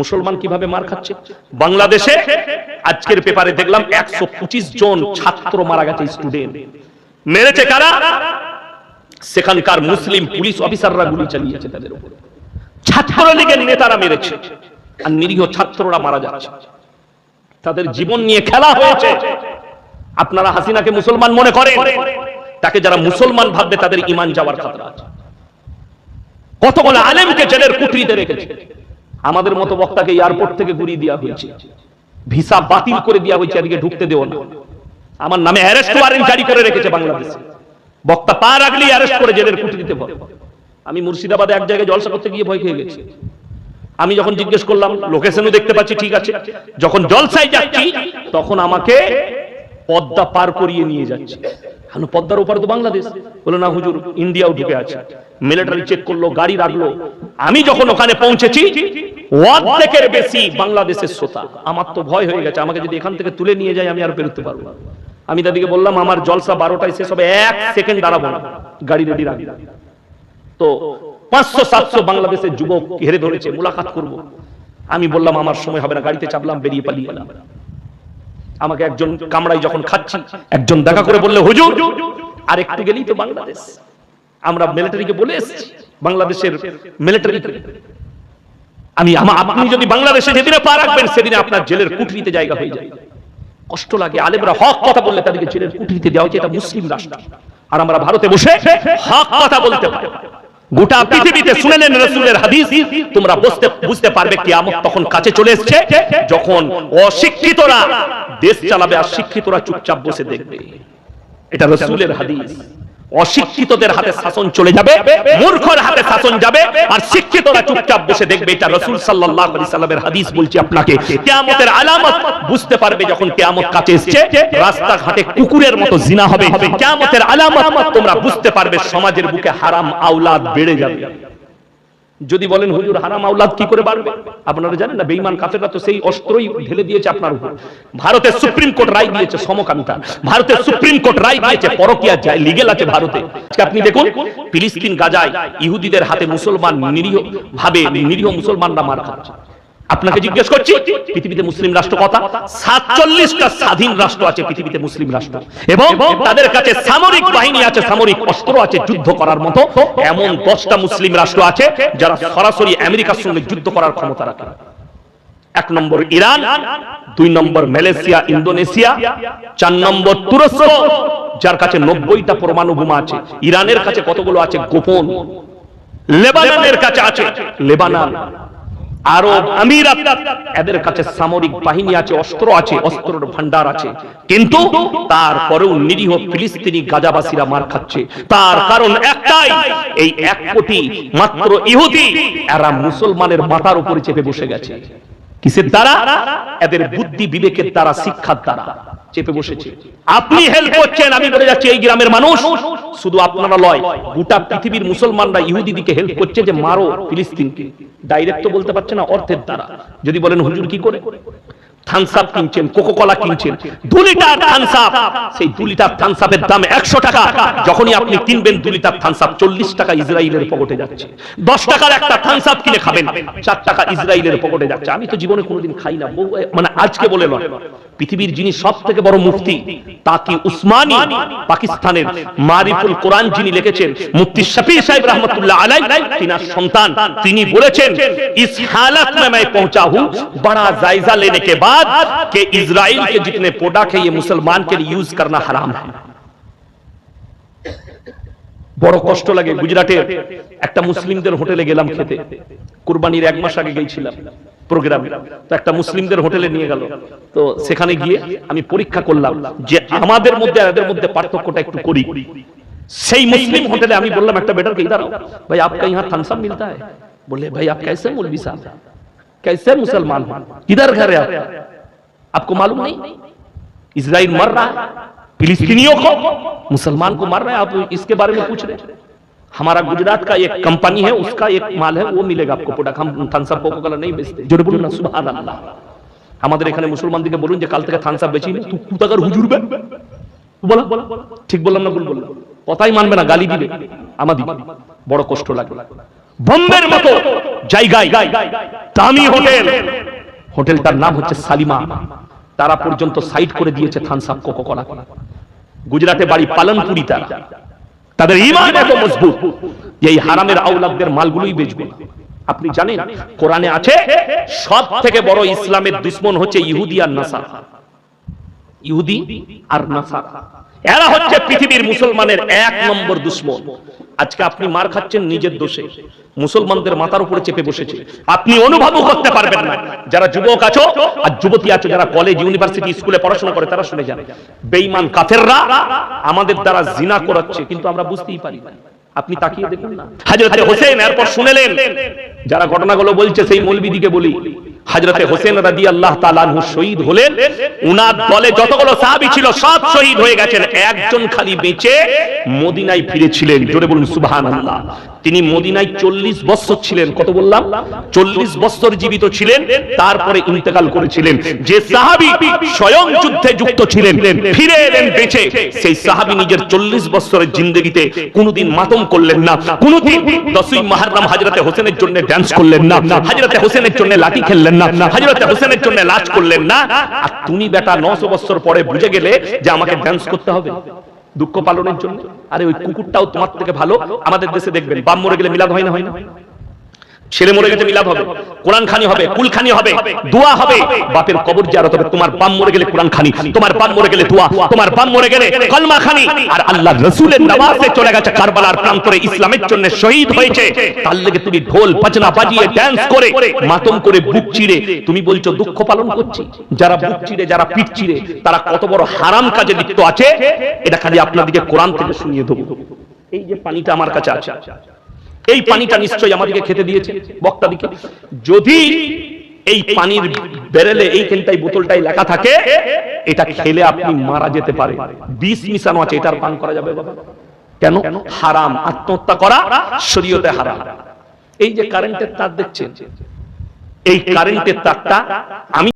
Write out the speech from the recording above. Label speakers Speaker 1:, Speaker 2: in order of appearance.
Speaker 1: মুসলমান কীভাবে মার খাচ্ছে? বাংলাদেশে আজকের পেপারে দেখলাম একশো পঁচিশ জন ছাত্র মারা গেছে স্টুডেন্ট। মেরেছে কারা? সেখানকার মুসলিম পুলিশ অফিসাররা গুলি চালিয়েছে তাদের উপর। ছাত্রলীগের নেতারা মেরেছে আর নিরীহ ছাত্ররা মারা যাচ্ছে। তাদের জীবন নিয়ে খেলা হয়েছে। আপনারা হাসিনাকে মুসলমান মনে করেন? তাকে যারা মুসলমান ভাববে তাদের ইমান যাওয়ার খাতরা আছে। কতগুলো আলেমকে জেলের কুঠরিতে রেখেছে? আমাদের মতো বক্তাকে এয়ারপোর্ট থেকে ঘুরিয়ে দেওয়া হয়েছে। ভিসা বাতিল করে দেওয়া হয়েছে, এদিকে ঢুকতে দেও না। আমার নামে অ্যারেস্ট ওয়ারেন্ট জারি করে রেখেছে বাংলাদেশে। বক্তা পা রাখলেই অ্যারেস্ট করে জেলের কুটি দিতে ভরে। আমি মুর্শিদাবাদে এক জায়গায় জলসা করতে গিয়ে ভয় খেয়ে গেছি। আমি যখন জিজ্ঞেস করলাম লোকেশনও দেখতে পাচ্ছি, ঠিক আছে? যখন জলসায় যাচ্ছি, তখন আমাকে পদ্মা পার করিয়ে নিয়ে যাচ্ছে। কেন পদ্মার ওপারে তো বাংলাদেশ। বলে, না, হুজুর ইন্ডিয়াও ঢুকে আছে। মিলিটারি চেক করল, গাড়ি রাখল। আমি যখন ওখানে পৌঁছেছি, অর্ধেকের বেশি বাংলাদেশের শ্রোতা। আমার তো ভয় হয়ে গেছে। আমাকে যদি এখান থেকে তুলে নিয়ে আমি আর বেরোতে পারব আমি তাদেরকে বললাম, আমার জলসা বারোটায় শেষ হবে, এক সেকেন্ড দাঁড়াবো না। গাড়ি রেডি রাখি তো পাঁচশো, সাতশো বাংলাদেশের যুবক ঘেরে ধরেছে, মুলাকাত করব। আমি বললাম, আমার সময় হবে না, গাড়িতে চাপলাম, বেরিয়ে পালিয়ে আমাকে একজন কামড়াই যখন খাচ্ছি, একজন দেখা করে বললে, হুজুর আর একটু গেলেই তো বাংলাদেশ। আমরা মিলিটারিকে বলে এসেছি, বাংলাদেশের মিলিটারি আমি আপনি যদি বাংলাদেশে যেদিনে পা রাখবেন, সেদিনে আপনার জেলের কুঠরিতে জায়গা হয়ে যায় কষ্ট লাগে, আলেমরা হক কথা বললে তাদেরকে জেলের কুঠরিতে দেওয়া হচ্ছে এটা মুসলিম রাষ্ট্র। আর আমরা ভারতে বসে হক কথা বলতে পারি। গোটা পৃথিবীতে শুনে নেন রসুলের হাদিস, তোমরা বুঝতে বুঝতে পারবে কি কিয়ামত তখন কাছে চলে এসছে, যখন অশিক্ষিতরা দেশ চালাবে আর শিক্ষিতরা চুপচাপ বসে দেখবে। এটা রসুলের হাদিস। অশিক্ষিতদের হাতে শাসন চলে যাবে, মূর্খর হাতে শাসন যাবে, আর শিক্ষিতরা চুপচাপ বসে দেখবে এটা রসুল সাল্লাল্লাহু আলাইহি সাল্লামের হাদিস বলছি আপনাকে। কিয়ামতের আলামত বুঝতে পারবে যখন কিয়ামত কাছে এসেছে, রাস্তাঘাটে কুকুরের মতো জিনা হবে। কিয়ামতের আলামত তোমরা বুঝতে পারবে, সমাজের বুকে হারাম আওলাদ বেড়ে যাবে। যদি বলেন, হুজুর, হারাম আওলাদ কি করে বাড়বে? আপনারা জানেন না, বেঈমান কাফেররা তো সেই অস্ত্রই ঢেলে দিয়েছে আপনার উপর। ভারতের সুপ্রিম কোর্ট রায় দিয়েছে সমকামিতা। ভারতের সুপ্রিম কোর্ট রায় দিয়েছে পরকিয়া যায় লিগেল আছে ভারতে। আপনি দেখুন, ফিলিস্তিন, গাজায় ইহুদিদের হাতে মুসলমান নিরীহ ভাবে নিরীহ মুসলমানরা মার খাচ্ছে। আপনাকে জিজ্ঞেস করছি, পৃথিবীতে মুসলিম রাষ্ট্র কথা সাতচল্লিশটা স্বাধীন রাষ্ট্র আছে পৃথিবীতে মুসলিম রাষ্ট্র। এবং তাদের কাছে সামরিক বাহিনী আছে, সামরিক অস্ত্র আছে যুদ্ধ করার মতো। এমন দশটা মুসলিম রাষ্ট্র আছে যারা সরাসরি আমেরিকার সঙ্গে যুদ্ধ করার ক্ষমতা রাখে। এক নম্বর ইরান, দুই নম্বর মালয়েশিয়া, ইন্দোনেশিয়া, চার নম্বর তুরস্ক, যার কাছে নব্বইটা পরমাণু বোমা আছে। ইরানের কাছে কতগুলো আছে? গোপন। লেবাননের কাছে আছে। লেবানন। আরব আমিরাত এদের কাছে সামরিক বাহিনী আছে, অস্ত্র আছে, অস্ত্রের ভান্ডার আছে। কিন্তু তারপরেও নিরীহ ফিলিস্তিনি গাজাবাসীরা মার খাচ্ছে। তার কারণ একটাই, এই এক কোটি মাত্র ইহুদি, এরা মুসলমানের মাথার উপরে চেপে বসে গেছে। কিসের দ্বারা? এদের বুদ্ধি বিবেকের দ্বারা, শিক্ষার দ্বারা। চেপে বসেছে। আপনি হেল্প করছেন, আমি বলে যাচ্ছি, এই গ্রামের মানুষ, শুধু আপনারা লয়। গোটা পৃথিবীর মুসলমানরা ইহুদি দিকে হেল্প করছে যে মারো ফিলিস্তিনকে। ডাইরেক্ট তো বলতে পারছে না, অর্থের দ্বারা। যদি বলেন, হুজুর কি করে? আমি তো জীবনে কোনোদিন খাই না। মানে আজকে বলে নয়। পৃথিবীর যিনি সব থেকে বড় মুফতি তাকি উসমানি? পাকিস্তানের মারিফুল কোরআন যিনি লিখেছেন, মুফতি শফি সাহেব রহমতুল্লাহ আলাই সন্তান। তিনি বলেছেন, ইস হালত মে পৌঁছা হু বড়া জায়জা লেনে কে বাদ बाद कि इजराइल के जितने प्रोडक्ट है ये मुसलमान के लिए यूज करना हराम है বড় কষ্ট লাগে গুজরাটের একটা মুসলিমদের হোটেলে গেলাম খেতে কুরবানির এক মাস আগে গেছিলাম প্রোগ্রামে তো একটা মুসলিমদের হোটেলে নিয়ে গেল তো সেখানে গিয়ে আমি পরীক্ষা করলাম যে আমাদের মধ্যে আর এদের মধ্যে পার্থক্যটা একটু করি সেই মুসলিম হোটেলে আমি বললাম একটা বেটার কে ইধার आओ। भाई आपका यहाँ थम्स अप मिलता है बोले भाई आप कैसे मौलवी साहब कैसे मुसलमान हो किधर घर है आप आपको मालूम नहीं इसराइल मर रहा है फिलिस्तीनियों को मुसलमान को मार रहा है आप इसके बारे में पूछ रहे हैं हमारा गुजरात का एक कंपनी है उसका एक माल है वो मिलेगा आपको प्रोडक्ट हम থানসাপ কোকো কোলা नहीं बेचते জোরে বলুন না সুবহানাল্লাহ আমাদের এখানে মুসলমানদেরকে বলুন যে কাল থেকে থানসাপ বেচি না তুই কুতাকার হুজুর বে বলো ঠিক বললাম না ভুল বললাম কথাই মানবে না গালি দিবে আমাদি বড় কষ্ট লাগে বোম্বের মতো জায়গায় দামি হোটেল। হোটেলটার নাম হচ্ছে সালিমা। তারা পর্যন্ত সাইড করে দিয়েছে থানসাপ কোকো কলা গুজরাটে বাড়ি পালনপুরি তারা। তাদের ইমান এত মজবুত এই হারামের আউলাদদের মালগুলোই বেচবে আপনি জানেন, কোরআনে আছে সব থেকে বড় ইসলামের দুশ্মন হচ্ছে ইহুদি আর নাসারা। ইহুদি আর নাসারা। এরা হচ্ছে পৃথিবীর মুসলমানের এক নম্বর দুশ্মন। আজকে আপনি মার খাচ্ছেন নিজের দোষে। মুসলমানদের মাথার উপরে চেপে বসেছে। আপনি অনুভবও করতে পারবেন না। যারা যুবক আছো আর যুবতী আছো, যারা কলেজ ইউনিভার্সিটি স্কুলে পড়াশোনা করে, তারা শুনে যান। বেঈমান কাফেররা আমাদের দ্বারা জিনা করাচ্ছে, কিন্তু আমরা বুঝতেই পারি না। আপনি তাকিয়ে দেখুন না। হাজরতে হোসেন এরপর শুনেলেন, যারা ঘটনাগুলো বলছে, সেই মৌলবিদিকে বলি। হাজরতে হোসেন রাদি আল্লাহ তালানহু শহীদ হলেন। উনার দলে যতগুলো সাহাবি ছিল সব শহীদ হয়ে গেছেন। একজন খালি বেঁচে মদিনায় ফিরেছিলেন। জোরে বলুন সুবহান আল্লাহ তিনি মদিনায় চল্লিশ বছর ছিলেন। কত বললাম? চল্লিশ বছর জীবিত ছিলেন। তারপরে ইন্তেকাল করেছিলেন। যে সাহাবি স্বয়ং যুদ্ধে যুক্ত ছিলেন ফিরে এলেন বেঁচে। সেই সাহাবি নিজের চল্লিশ বছরের জিন্দগিতে কোনোদিন মাতম করলেন না। কোনোদিন দশই মাহারাম হাজরতে হোসেনের জন্য ড্যান্স করলেন না। হাজরতে হোসেনের জন্য লাঠি খেললেন না হযরত হোসেনের জন্য লাজ করলেন না। আর তুমি বেটা নশো বছর পরে বুঝে গেলে যে আমাকে ড্যান্স করতে হবে। দুঃখ পালনের জন্য। আরে ওই কুকুরটাও তোমার থেকে ভালো। আমাদের দেশে দেখবেন বাম মরে গেলে মিলাদ হয় না হয় না? ছেলে মরে গেছে, মিলাদ হবে কোরআন খানি হবে কুল খানি হবে, দোয়া হবে। বাপের কবর জিয়ারত হবে, তোমার বাম মরে গেলে কোরআন খানি তোমার বাম মরে গেলে দোয়া, তোমার বাম মরে গেলে কলমা খানি আর আল্লাহ রাসূলের নামাজে চলে গেছে কারবালার প্রান্তরে, ইসলামের জন্য শহীদ হয়েছে। তার লেগে তুমি ঢোল, বাজনা বাজিয়ে ড্যান্স করে, মাতম করে বুক চিড়ে তুমি বলছো দুঃখ পালন করছি। যারা বুক চিড়ে যারা পিঠ চিড়ে তারা কত বড় হারাম কাজে লিপ্ত আছে? এটা খালি আপনাদেরকে কোরআন থেকে শুনিয়ে দেবো। এই যে পানিটা আমার কাছে আছে এই পানিটা নিশ্চয়ই আমাদেরকে খেতে দিয়েছে, বক্তাদিকে। যদি এই পানির বেরেলে এইখানটাই বোতলটাই লেখা থাকে, এটা খেলে আপনি মারা যেতে পারে। বিষ মিশানো আছে, এটার পান করা যাবে বাবা। কেন? হারাম। আত্মহত্যা করা শরীয়তে হারাম। এই যে কারেন্টের তার দেখছেন, এই কারেন্টের তারটা আমি